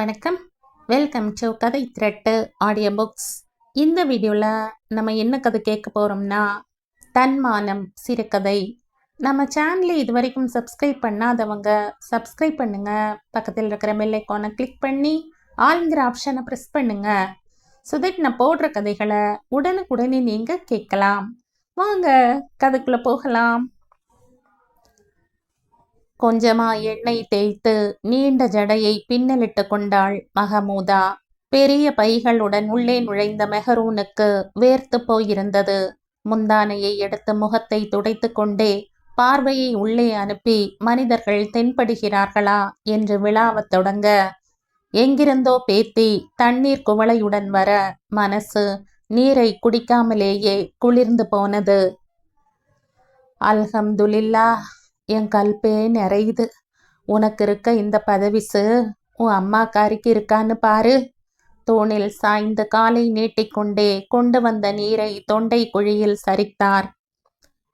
வணக்கம். Welcome to கதை திரட்டு audio books இந்த வீடியோவில் நம்ம என்ன கதை கேட்க போகிறோம்னா தன்மானம் சிறுகதை. நம்ம சேனலை இது வரைக்கும் சப்ஸ்கிரைப் பண்ணாதவங்க சப்ஸ்கிரைப் பண்ணுங்கள் பக்கத்தில் இருக்கிற பெல் கிளிக் பண்ணி ஆளுங்கிற ஆப்ஷனை ப்ரெஸ் பண்ணுங்கள் ஸோ தட் நான் போடுற கதைகளை உடனுக்குடனே நீங்கள் கேட்கலாம். வாங்க கதைக்குள்ளே போகலாம். கொஞ்சமா எண்ணெய் தேய்த்து நீண்ட ஜடையை பின்னலிட்டு கொண்டாள் மகமூதா. பெரிய பைகளுடன் உள்ளே நுழைந்த மெஹரூனுக்கு வேர்த்து போயிருந்தது. முந்தானையை எடுத்து முகத்தை துடைத்து கொண்டே பார்வையை உள்ளே அனுப்பி மனிதர்கள் தென்படுகிறார்களா? என்று விழாவத் தொடங்க எங்கிருந்தோ பேத்தி தண்ணீர் குவளையுடன் வர மனசு நீரை குடிக்காமலேயே குளிர்ந்து போனது. அல்ஹம்துலில்லா என் கல்பே நிறையுது. உனக்கு இருக்க இந்த பதவிசு உன் அம்மாக்காரிக்கு இருக்கான்னு பாரு. தூணில் சாய்ந்து காலை நீட்டிக்கொண்டே கொண்டு வந்த நீரை தொண்டை குழியில் சரித்தார்.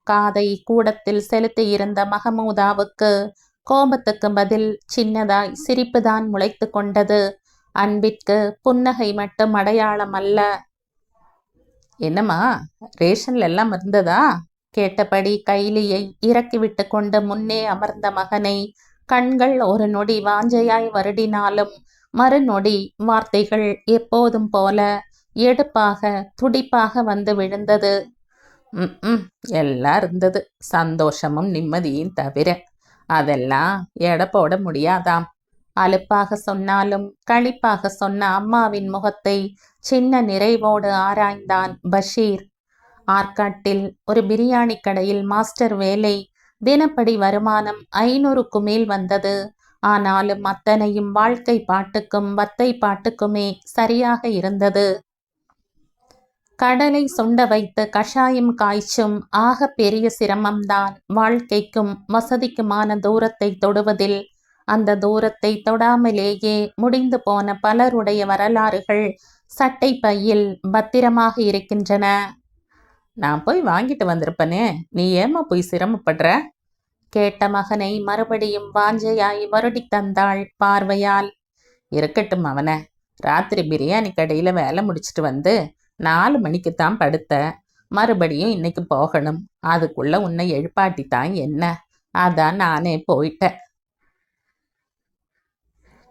காதை கூடத்தில் செலுத்தியிருந்த மகமூதாவுக்கு கோபத்துக்கு பதில் சின்னதாய் சிரிப்புதான் முளைத்து கொண்டது. அன்பிற்கு புன்னகை மட்டும் அடையாளம் அல்ல. என்னம்மா ரேஷன்ல எல்லாம் இருந்ததா? கேட்டபடி கைலியை இறக்கிவிட்டு கொண்டு முன்னே அமர்ந்த மகனை கண்கள் ஒரு நொடி வாஞ்சையாய் வருடினாலும் மறுநொடி வார்த்தைகள் எப்போதும் போல எடுப்பாக துடிப்பாக வந்து விழுந்தது. ம் எல்லாம் இருந்தது. சந்தோஷமும் நிம்மதியும் தவிர அதெல்லாம் எடை போட முடியாதாம் அலுப்பாக சொன்னாலும் களிப்பாக சொன்ன அம்மாவின் முகத்தை சின்ன நிறைவோடு ஆராய்ந்தான் பஷீர். ஆற்காட்டில் ஒரு பிரியாணி கடையில் மாஸ்டர் வேலை. தினப்படி வருமானம் ஐநூறுக்கு மேல் வந்தது. ஆனாலும் அத்தனையும் வாழ்க்கை பாட்டுக்கும் வத்தை பாட்டுக்குமே சரியாக இருந்தது. கடலை சுண்ட வைத்து கஷாயம் காய்ச்சும் ஆக பெரிய சிரமம்தான். வாழ்க்கைக்கும் வசதிக்குமான தூரத்தை தொடுவதில் அந்த தூரத்தை தொடாமலேயே முடிந்து போன பலருடைய வரலாறுகள் சட்டை பையில் பத்திரமாக இருக்கின்றன. நான் போய் வாங்கிட்டு வந்திருப்பனே. நீ ஏமா போய் சிரமப்படுற? கேட்ட மகனை மறுபடியும் வாஞ்சையாய் வருடி தந்தாள் பார்வையால். இருக்கட்டும் அவனை. ராத்திரி பிரியாணி கடையில் வேலை முடிச்சிட்டு வந்து நாலு மணிக்கு தான் படுத்த. மறுபடியும் இன்னைக்கு போகணும். அதுக்குள்ள உன்னை எழுப்பாட்டி தான் என்ன? அதான் நானே போயிட்டேன்.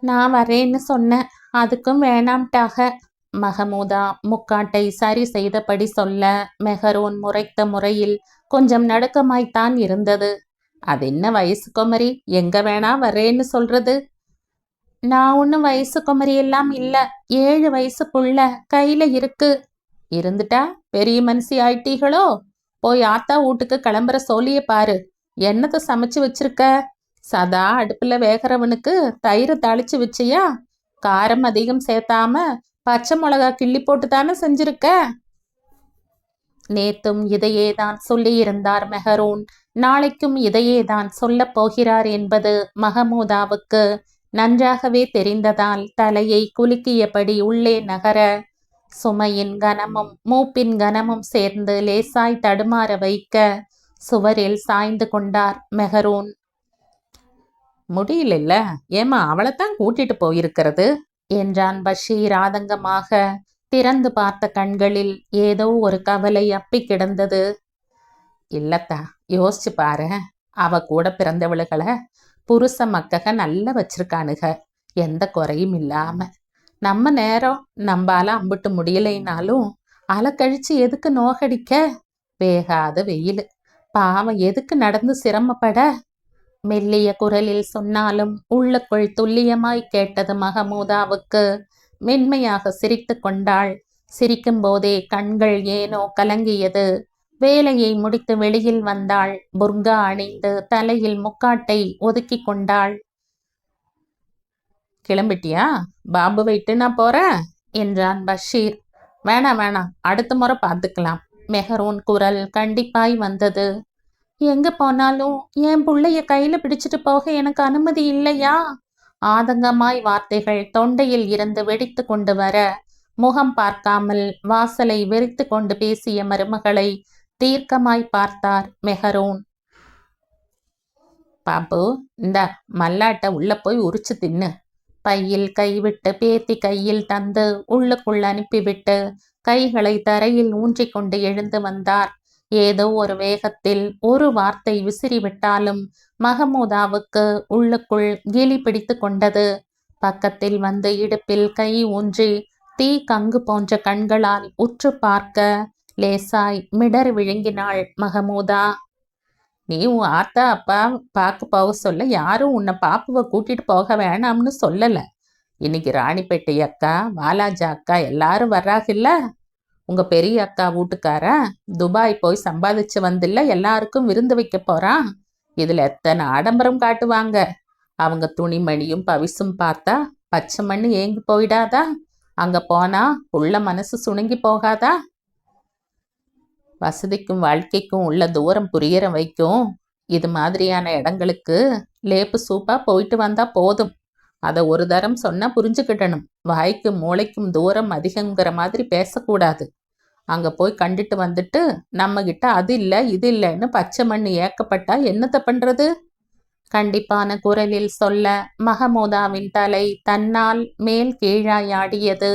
நான் வரேன்னு சொன்னேன். அதுக்கும் வேணாம்ட்டாக. மகமூதா முக்காட்டை சரி செய்தபடி சொல்ல மெஹரோன் முறைத்த முறையில் கொஞ்சம் நடுக்கமாய்த்தான் இருந்தது. அது என்ன வயசு குமரி? எங்க வேணா வரேன்னு சொல்றது? நான் ஒன்றும் வயசு குமரி எல்லாம் இல்லை. ஏழு வயசு புள்ள கையில இருக்கு. இருந்துட்டா? பெரிய மனுஷி ஆயிட்டீங்களோ போய் ஆத்தா வீட்டுக்கு கிளம்புற சொல்லிய பாரு. என்னத்தை சமைச்சு வச்சிருக்க? சதா அடுப்புல வேகிறவனுக்கு தயிர் தாளிச்சு வச்சியா? காரம் அதிகம் சேர்த்தாம பச்சை மிளகா கிள்ளி போட்டு தானே செஞ்சிருக்க? நேத்தும் இதையே தான் சொல்லியிருந்தார் மெஹரூன். நாளைக்கும் இதையே தான் சொல்லப் போகிறார் என்பது மகமூதாவுக்கு நன்றாகவே தெரிந்ததால் தலையை குலுக்கியபடி உள்ளே நகர சுமையின் கனமும் மூப்பின் கனமும் சேர்ந்து லேசாய் தடுமாற வைக்க சுவரில் சாய்ந்து கொண்டார் மெஹரூன். முடியல ஏமா அவளைத்தான் கூட்டிட்டு போயிருக்கிறது? என்றான் பஷீர் ஆதங்கமாக. திறந்து பார்த்த கண்களில் ஏதோ ஒரு கவலை அப்பி கிடந்தது. இல்லத்தா யோசிச்சு பாரு. அவ கூட பிறந்தவளுகளை புருஷ மக்கக நல்லா வச்சிருக்கானுக. எந்த குறையும் இல்லாம. நம்ம நேரம் நம்பால அம்பிட்டு முடியலைனாலும் அலை கழிச்சு எதுக்கு நோகடிக்க? வேகாத வெயில். பாவம் எதுக்கு நடந்து சிரமப்பட? மெல்லிய குரலில் சொன்னாலும் உள்ளுக்குள் துல்லியமாய் கேட்டது மகமூதாவுக்கு. மென்மையாக சிரித்து கொண்டாள். சிரிக்கும்போதே கண்கள் ஏனோ கலங்கியது. வேலையை முடித்து வெளியில் வந்தாள். புர்கா அணிந்து தலையில் முக்காட்டை ஒதுக்கி கொண்டாள். கிளம்பிட்டியா? பாபு வைட்டு நான் போறேன்? என்றான் பஷீர். வேணாம் வேணாம். அடுத்த முறை பார்த்துக்கலாம். மெஹரூன் குரல் கண்டிப்பாய் வந்தது. எங்க போனாலும் என் புள்ளைய கையில பிடிச்சிட்டு போக எனக்கு அனுமதி இல்லையா? ஆதங்கமாய் வார்த்தைகள் தொண்டையில் இருந்து வெடித்து கொண்டு வர முகம் பார்க்காமல் வாசலை வெறித்து கொண்டு பேசிய மருமகளை தீர்க்கமாய் பார்த்தார் மெஹரூன். பாப்பு இந்த மல்லாட்டை உள்ள போய் உரிச்சு தின்னு. பையில் கைவிட்டு பேத்தி கையில் தந்து உள்ளுக்குள் அனுப்பிவிட்டு கைகளை தரையில் ஊன்றிக் கொண்டு எழுந்து வந்தார் ஏதோ ஒரு வேகத்தில் ஒரு வார்த்தை விசிறிவிட்டாலும் மகமூதாவுக்கு உள்ளுக்குள் கிளி பிடித்து கொண்டது. பக்கத்தில் வந்து இடுப்பில் கை ஊன்றி தீ கங்கு போன்ற கண்களால் உற்று பார்க்க லேசாய் மிடர் விழுங்கினாள் மகமூதா. நீ உன் ஆத்தா அப்பா பார்க்க போக சொல்ல யாரும் உன்னை பாப்புவை கூட்டிட்டு போக வேணாம்னு சொல்லல. இன்னைக்கு ராணிப்பேட்டை அக்கா வாலாஜா அக்கா எல்லாரும் வர்றாங்கல்ல உங்கள் பெரிய அக்கா வீட்டுக்காரன் துபாய் போய் சம்பாதிச்சு வந்துல்ல எல்லாருக்கும் விருந்து வைக்க போகிறான் இதில் எத்தனை ஆடம்பரம் காட்டுவாங்க? அவங்க துணிமணியும் பவிசும் பார்த்தா பச்சை மண்ணு ஏங்கி போயிடாதா? அங்கே போனால் உள்ள மனசு சுணுங்கி போகாதா? வசதிக்கும் வாழ்க்கைக்கும் உள்ள தூரம் புரியற வைக்கும் இது மாதிரியான இடங்களுக்கு லேப்பு சூப்பாக போயிட்டு வந்தால் போதும். அதை ஒரு தரம் சொன்னா புரிஞ்சுக்கிடணும் வாய்க்கும் மூளைக்கும் தூரம் அதிகங்கிற மாதிரி பேசக்கூடாது. அங்க போய் கண்டுட்டு வந்துட்டு நம்ம கிட்ட அது இல்லை இது இல்லைன்னு பச்சை மண்ணு ஏக்கப்பட்டா என்னத்த பண்றது? கண்டிப்பான குரலில் சொல்ல மகமோதாவின் தலை தன்னால் மேல் கீழாயாடியது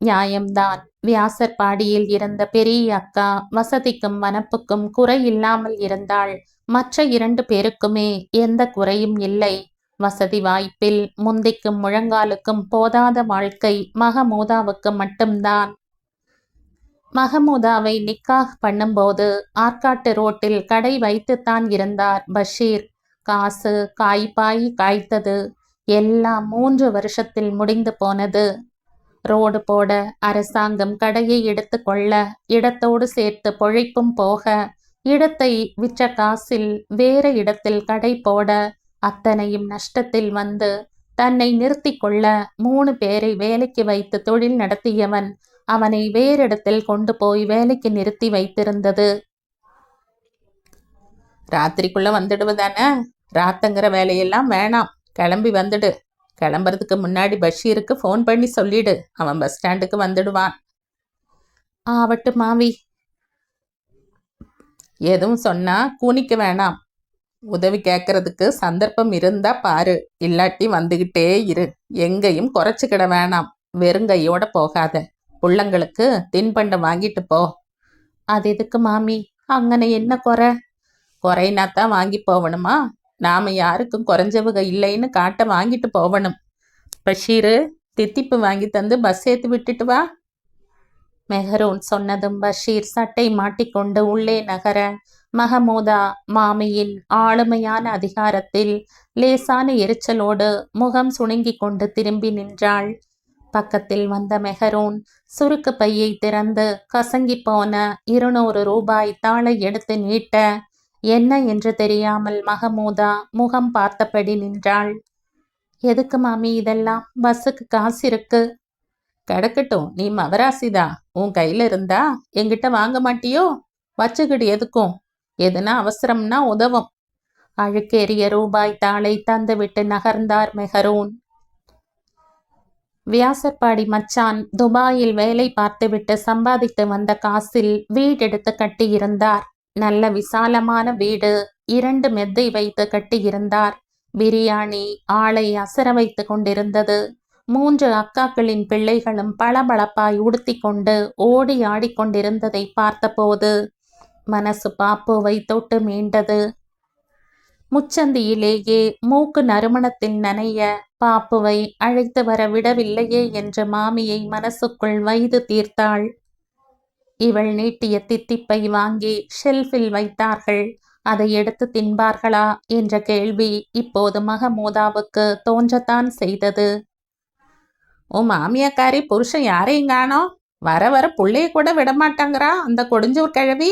நியாயம்தான். வியாசர் பாடியில் இருந்த பெரிய அக்கா வசதிக்கும் வனப்புக்கும் குறை இல்லாமல் இருந்தாள். மற்ற இரண்டு பேருக்குமே எந்த குறையும் இல்லை. வசதி வாய்ப்பில் முந்திக்கும் முழங்காலுக்கும் போதாத வாழ்க்கை மகமூதாவுக்கு மட்டும்தான். மகமூதாவை நிக்காஹ் பண்ணும்போது ஆற்காட்டு ரோட்டில் கடை வைத்துத்தான் இருந்தார் பஷீர். காசு காய்ப்பாய் காய்த்தது எல்லாம் மூன்று வருஷத்தில் முடிந்து போனது. ரோடு போட அரசாங்கம் கடையை எடுத்து கொள்ள இடத்தோடு சேர்த்து பொழைப்பும் போக இடத்தை விற்ற காசில் வேற இடத்தில் கடை போட அத்தனையும் நஷ்டத்தில் வந்து தன்னை நிறுத்தி கொள்ள மூணு பேரை வேலைக்கு வைத்து தொழில் நடத்தியவன் அவனை வேறிடத்தில் கொண்டு போய் வேலைக்கு நிறுத்தி வைத்திருந்தது. ராத்திரிக்குள்ள வந்துடுவதானே ராத்தங்கிற வேலையெல்லாம் வேணாம். கிளம்பி வந்துடு. கிளம்புறதுக்கு முன்னாடி பஷீருக்கு ஃபோன் பண்ணி சொல்லிடு. அவன் பஸ் ஸ்டாண்டுக்கு வந்துடுவான். ஆவட்டு மாவி எதுவும் சொன்னா கூனிக்க வேணாம். உதவி கேட்கறதுக்கு சந்தர்ப்பம் இருந்தா பாரு. இல்லாட்டி வந்துகிட்டே இரு. எங்கேயும் குறைச்சிக்கிட வேணாம். வெறுங்கையோட போகாத. புள்ளங்களுக்கு தின்பண்டம் வாங்கிட்டு போ. அது எதுக்கு மாமி? அங்கன என்ன குறை? குறைனா தான் வாங்கி போகணுமா நாம யாருக்கும் குறைஞ்சவங்க இல்லைன்னு காட்ட வாங்கிட்டு போகணும் பஷீரு தித்திப்பு வாங்கி தந்து பஸ் ஏற்றி விட்டுட்டு வா. மெஹரூன் சொன்னதும் பஷீர் சட்டை மாட்டிக்கொண்டு உள்ளே நகர மஹமூதா மாமியின் ஆளுமையான அதிகாரத்தில் லேசான எரிச்சலோடு முகம் சுணுங்கி கொண்டு திரும்பி நின்றாள். பக்கத்தில் வந்த மெஹரூன் சுருக்கு பையை திறந்து கசங்கி போன இருநூறு ரூபாய் தாளை எடுத்து நீட்ட என்ன என்று தெரியாமல் மகமூதா முகம் பார்த்தபடி நின்றாள். எதுக்கு மாமி இதெல்லாம்? பஸ்ஸுக்கு காசு இருக்கு. கிடக்கட்டும் நீ மவராசிதா. உன் கையில இருந்தா என்கிட்ட வாங்க மாட்டியோ? வச்சுக்கிடு எதுக்கும்? எதுனா அவசரம்னா உதவும். அழுக்கேறிய ரூபாய் தாளை தந்துவிட்டு நகர்ந்தார் மெஹரூன். வியாசர்பாடி மச்சான் துபாயில் வேலை பார்த்துவிட்டு சம்பாதித்து வந்த காசில் வீடெடுத்து கட்டியிருந்தார். நல்ல விசாலமான வீடு. இரண்டு மெத்தை வைத்து கட்டியிருந்தார். பிரியாணி ஆளை அசர வைத்து கொண்டிருந்தது. மூன்று அக்காக்களின் பிள்ளைகளும் பளபளப்பாய் உடுத்தி கொண்டு ஓடி ஆடிக்கொண்டிருந்ததை பார்த்தபோது மனசு பாப்புவை தொட்டு மீண்டது. முச்சந்தியிலேயே மூக்கு நறுமணத்தில் நனைய பாப்புவை அழைத்து வர விடவில்லையே என்ற மாமியை மனசுக்குள் வைது தீர்த்தாள். இவள் நீட்டிய தித்திப்பை வாங்கி ஷெல்ஃபில் வைத்தார்கள். அதை எடுத்து தின்பார்களா என்ற கேள்வி இப்போது மகமூதாவுக்கு தோன்றத்தான் செய்தது. உன் மாமியாக்காரி புருஷன் யாரையும் காணோம்? வர வர புள்ளைய கூட விடமாட்டாங்கிறா அந்த கொடுஞ்சூர் கிழவி?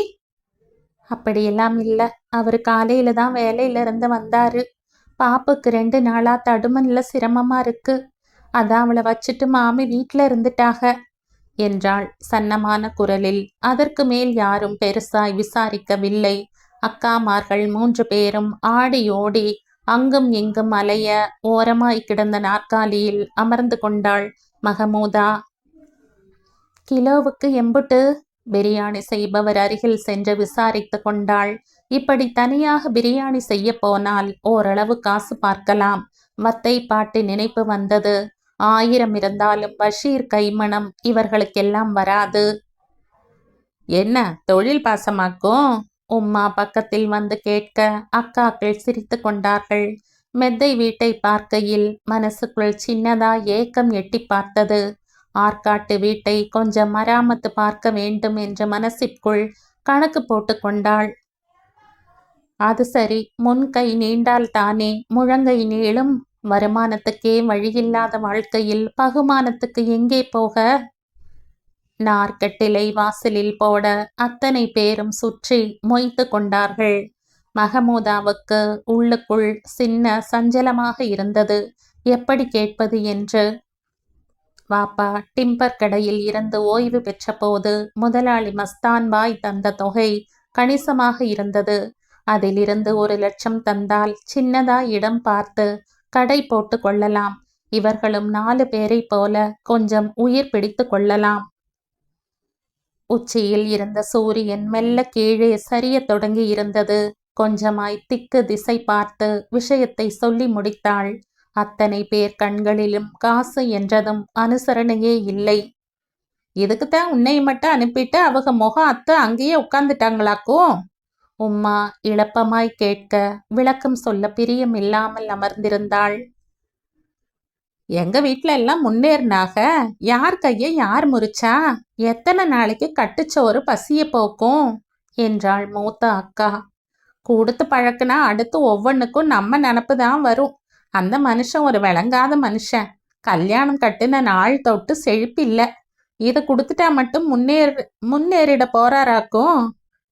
அப்படியெல்லாம் இல்லை. அவர் காலையில தான் வேலையில இருந்து வந்தாரு. பாப்புக்கு ரெண்டு நாளா தடுமன்ல சிரமமா இருக்கு. அதான் அவளை வச்சுட்டு மாமி வீட்டில் இருந்துட்டாக. என்றாள் சன்னமான குரலில். அதற்கு மேல் யாரும் பெருசாய் விசாரிக்கவில்லை. அக்காமார்கள் மூன்று பேரும் ஆடி ஓடி அங்கும் இங்கும் அலைய ஓரமாய் கிடந்த நாற்காலியில் அமர்ந்து கொண்டாள் மகமூதா. கிலோவுக்கு எம்புட்டு? பிரியாணி செய்பவர் அருகில் சென்று விசாரித்து கொண்டாள். இப்படி தனியாக பிரியாணி செய்ய போனால் ஓரளவு காசு பார்க்கலாம். வத்தை பாட்டு நினைப்பு வந்தது. ஆயிரம் இருந்தாலும் பஷீர் கைமணம் இவர்களுக்கெல்லாம் வராது. என்ன தொழில் பாசமாக்கும்? உம்மா பக்கத்தில் வந்து கேட்க அக்காக்கள் சிரித்து கொண்டார்கள். மெத்தை வீட்டை பார்க்கையில் மனசுக்குள் சின்னதா ஏக்கம் எட்டி பார்த்தது. ஆற்காட்டு வீட்டை கொஞ்சம் மராமத்து பார்க்க வேண்டும் என்ற மனசிற்குள் கணக்கு போட்டு கொண்டாள். அது சரி முன் கை நீண்டால் தானே முழங்கை நீளும் வருமானத்துக்கே வழியில்லாத வாழ்க்கையில் பகுமானத்துக்கு எங்கே போக நார்க்கட்டிலை வாசலில் போட அத்தனை பேரும் சுற்றி மொய்த்து கொண்டார்கள். மகமூதாவுக்கு உள்ளுக்குள் சின்ன சஞ்சலமாக இருந்தது. எப்படி கேட்பது? என்று வாப்பா டிம்பர் கடையில் இருந்து ஓய்வு பெற்றபோது முதலாளி மஸ்தான் பாய் தந்த தொகை கணிசமாக இருந்தது. அதிலிருந்து ஒரு லட்சம் தந்தால் சின்னதா இடம் பார்த்து கடை போட்டு கொள்ளலாம். இவர்களும் நாலு பேரை போல கொஞ்சம் உயிர் பிடித்து கொள்ளலாம். உச்சியில் இருந்த சூரியன் மெல்ல கீழே சரிய தொடங்கி இருந்தது கொஞ்சமாய் திக்கு திசை பார்த்து விஷயத்தை சொல்லி முடித்தாள். அத்தனை பேர் கண்களிலும் காசு என்றதும் அனுசரணையே இல்லை. இதுக்குத்தான் உன்னை மட்டும் அனுப்பிட்டு அவங்க முகம் அத்தை அங்கேயே உட்கார்ந்துட்டாங்களாக்கும் உம்மா இழப்பமாய் கேட்க விளக்கம் சொல்ல பிரியம் இல்லாமல் அமர்ந்திருந்தாள். எங்க வீட்ல எல்லாம் முன்னேறினாக? யார் கையை யார் முறிச்சா? எத்தனை நாளைக்கு கட்டுச்சோறு பசிய போக்கும்? என்றாள் மூத்த அக்கா. கொடுத்து பழக்குனா அடுத்து ஒவ்வொன்றுக்கும் நம்ம நினப்பு தான் வரும். அந்த மனுஷன் ஒரு விளங்காத மனுஷன். கல்யாணம் கட்டுன நாள் தொட்டு செழிப்பில்லை. இதை கொடுத்துட்டா மட்டும் முன்னேறி முன்னேறிட போறாராக்கும்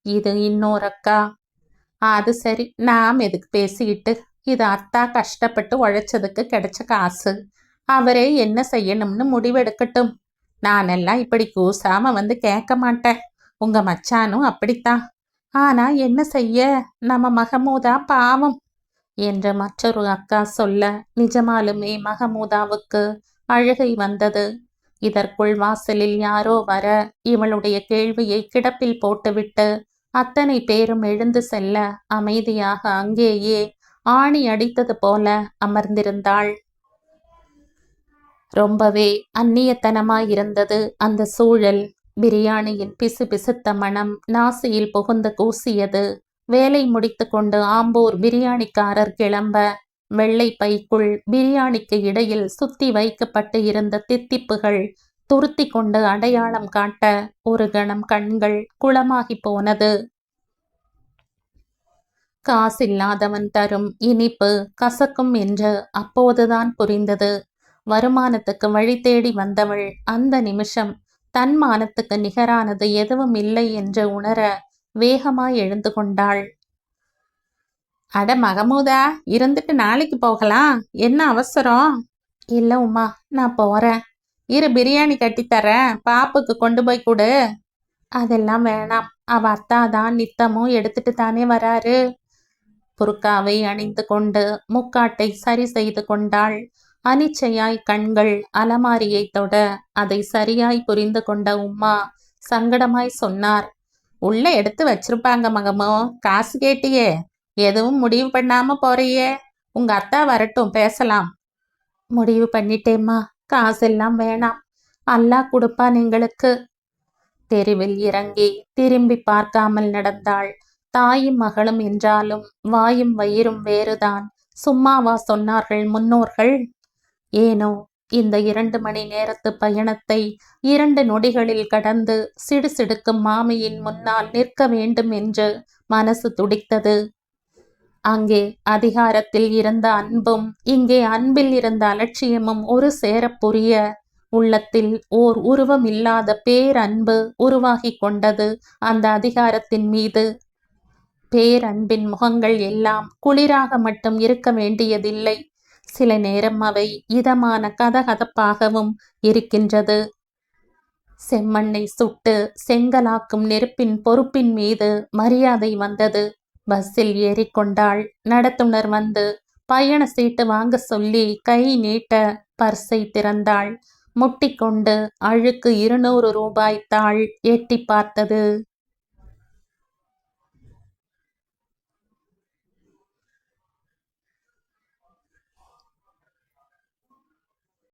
இது இன்னொரு அக்கா. அது சரி நாம் எதுக்கு பேசிக்கிட்டு? இது அத்தா கஷ்டப்பட்டு உழைச்சதுக்கு கிடைச்ச காசு. அவரே என்ன செய்யணும்னு முடிவெடுக்கட்டும். நானெல்லாம் இப்படி கூசாம வந்து கேட்க மாட்டேன். உங்க மச்சானும் அப்படித்தான். ஆனா என்ன செய்ய? நம்ம மகமூதா பாவம். என்று மற்றொரு அக்கா சொல்ல நிஜமாலுமே மகமூதாவுக்கு அழுகை வந்தது. இதற்குள் வாசலில் யாரோ வர இவளுடைய கேள்வியை கிடப்பில் போட்டுவிட்டு அத்தனை பேரும் எழுந்து செல்ல அமைதியாக அங்கேயே ஆணி அடித்தது போல அமர்ந்திருந்தாள். ரொம்பவே அந்நியத்தனமாயிருந்தது அந்த சூழல். பிரியாணியின் பிசு பிசுத்த மனம் நாசியில் புகுந்து கூசியது. வேலை முடித்து கொண்டு ஆம்பூர் பிரியாணிக்காரர் கிளம்ப வெள்ளை பைக்குள் பிரியாணிக்கு இடையில் சுத்தி வைக்கப்பட்டு இருந்த தித்திப்புகள் துருத்தி கொண்டு அடையாளம் காட்ட ஒரு கணம் கண்கள் குளமாகி போனது. காசில்லாதவன் தரும் இனிப்பு கசக்கும் என்று அப்போதுதான் புரிந்தது. வருமானத்துக்கு வழி தேடி வந்தவள் அந்த நிமிஷம் தன் மானத்துக்கு நிகரானது எதுவும் இல்லை என்று உணர வேகமாய் எழுந்து கொண்டாள். அட மகமூதா இருந்துட்டு நாளைக்கு போகலாம். என்ன அவசரம்? இல்ல உமா நான் போறேன். இரு பிரியாணி கட்டித்தரேன் பாப்புக்கு கொண்டு போய் கொடு. அதெல்லாம் வேணாம். அவ அத்தா தான் நித்தமும் எடுத்துட்டு தானே வராரு. புருக்காவை அணிந்து கொண்டு முக்காட்டை சரி செய்து கொண்டாள். அனிச்சையாய் கண்கள் அலமாரியை தொட அதை சரியாய் புரிந்து கொண்ட உம்மா சங்கடமாய் சொன்னார். உள்ள எடுத்து வச்சிருப்பாங்க மகமோ. காசு கேட்டியே. எதுவும் முடிவு பண்ணாம போறியே. உங்க அத்தா வரட்டும் பேசலாம். முடிவு பண்ணிட்டேம்மா. காசெல்லாம் வேணாம். அல்லா கொடுப்பான் எங்களுக்கு தெருவில் இறங்கி திரும்பி பார்க்காமல் நடந்தாள். தாயும் மகளும் என்றாலும் வாயும் வயிறும் வேறுதான். சும்மாவா சொன்னார்கள் முன்னோர்கள்? ஏனோ இந்த இரண்டு மணி நேரத்து பயணத்தை இரண்டு நொடிகளில் கடந்து சிடுசிடுக்கும் மாமியின் முன்னால் நிற்க வேண்டும் என்று மனசு துடித்தது. அங்கே அதிகாரத்தில் இருந்த அன்பும் இங்கே அன்பில் இருந்த அலட்சியமும் ஒரு சேர புரிய உள்ளத்தில் ஓர் உருவம் இல்லாத பேரன்பு உருவாகி கொண்டது அந்த அதிகாரத்தின் மீது. பேரன்பின் முகங்கள் எல்லாம் குளிராக மட்டும் இருக்க வேண்டியதில்லை. சில நேரம் அவை இதமான கதகதப்பாகவும் இருக்கின்றது. செம்மண்ணை சுட்டு செங்கலாக்கும் நெருப்பின் பொறுப்பின் மீது மரியாதை வந்தது. பஸ்ஸில் ஏறிக்கொண்டாள். நடத்துனர் வந்து பயண சீட்டு வாங்க சொல்லி கை நீட்ட பர்ஸை திறந்தாள். முட்டிக்கொண்டு அழுக்கு இருநூறு ரூபாய் தாள் எட்டி பார்த்தது.